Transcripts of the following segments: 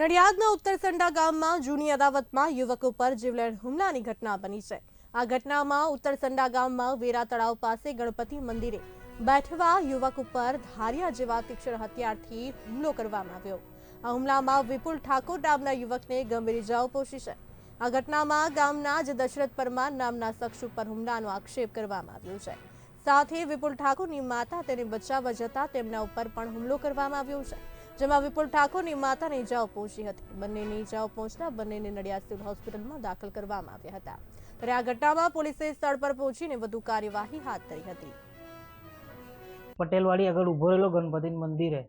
નડિયાદના ઉત્તરસંડા ગામમાં જૂની અદાવતમાં યુવક ઉપર જીવલેણ હુમલાની ઘટના બની છે. આ ઘટનામાં ઉત્તરસંડા ગામમાં વેરા તળાવ પાસે ગણપતિ મંદિરે બેઠવા યુવક ઉપર ધારિયા જેવા તીક્ષ્ણ હથિયારથી હુમલો કરવામાં આવ્યો. આ હુમલામાં વિપુલ ઠાકોર નામના યુવકને ગંભીર ઇજાઓ પહોંચી છે. આ ઘટનામાં ગામના જ દશરથ પરમાર નામના શખ્સ ઉપર હુમલાનો આક્ષેપ કરવામાં આવ્યો છે. સાથે વિપુલ ઠાકોરની માતા તેને બચાવવા જતા તેમના ઉપર પણ હુમલો કરવામાં આવ્યો છે. જેમાં વિપુલ ઠાકોરની માતાને ઇજાઓ પહોંચી હતી. બંનેની ઇજાઓ પહોંચતા બંનેને નડિયાદ સિવિલ હોસ્પિટલમાં દાખલ કરવામાં આવ્યા હતા. ત્યારે આ ઘટનામાં પોલીસે સ્થળ પર પહોંચીને વધુ કાર્યવાહી હાથ ધરી હતી. પટેલવાડી આગળ ઊભો રહેલો ગણપતિ મંદિરે.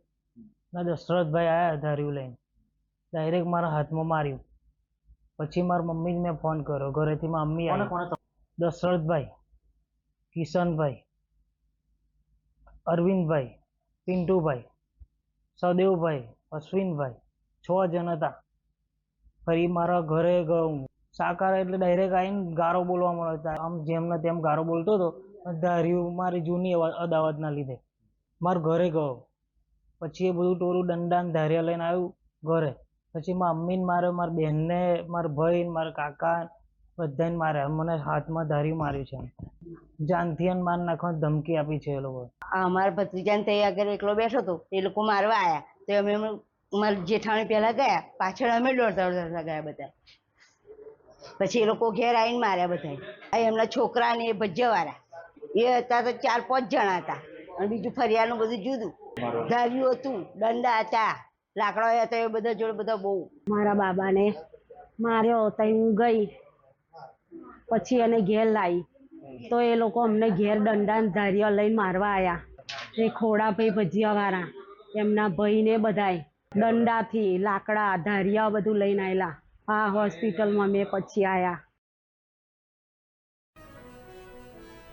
ના દશરથભાઈ આવ્યા ધાર્યું લઈને. ડાયરેક્ટ મારા હાથમાં માર્યું. પછી મારા મમ્મીને મેં ફોન કર્યો. ઘરેથી મારા મમ્મી આવી દશરથભાઈ કિશનભાઈ અરવિંદભાઈ પિન્ટુભાઈ સદેવભાઈ, અશ્વિનભાઈ, છ જણ હતા. ફરી મારા ઘરે ગયો. સાકાર એટલે ડાયરેક્ટ આવીને ગારો બોલવા મળે આમ જેમને તેમ ગારો બોલતો હતો. ધાર્યું મારી જૂની અદાવતના લીધે. મારા ઘરે ગયો. પછી એ બધું ટોરું દંડા ધાર્યા લઈને આવ્યું ઘરે. પછી મારા મમ્મીને, મારે, મારા બહેનને મારા ભાઈને, મારા કાકા બધાને માર્યા મને હાથમાં ધારી માર્યું છે. જાનથી અને માર નાખવાની ધમકી આપી છે એ લોકો. આ અમારા ભત્રીજાને ત્યાં આગળ એકલો બેઠો હતો એ લોકો મારવા આવ્યા તો અમે મારા જેઠાણી પહેલા ગયા પાછળ અમે દોડતા દોડતા ગયા બધા પછી એ લોકો ઘેર આવીને માર્યા બધા એમના છોકરા ને એ ભજ્જવાળા. એ હતા તો ચાર પાંચ જણા હતા. અને બીજું ફરિયાનું બધું જુદું. ધાર્યું હતું દંડા હતા લાકડા હતા એ બધા જોડે બધા બહુ. મારા બાબાને માર્યો તો હું ગઈ. પછી એને ઘેર લાવી તો એ લોકો અમને ઘેર દંડા ને ધારિયા લઈને મારવા આવ્યા એ ખોડાભાઈ ભજીયાવાળા એમના ભાઈને બધાય દંડાથી લાકડા ધારિયા બધું લઈને આવેલા આ હોસ્પિટલમાં મેં પછી આવ્યા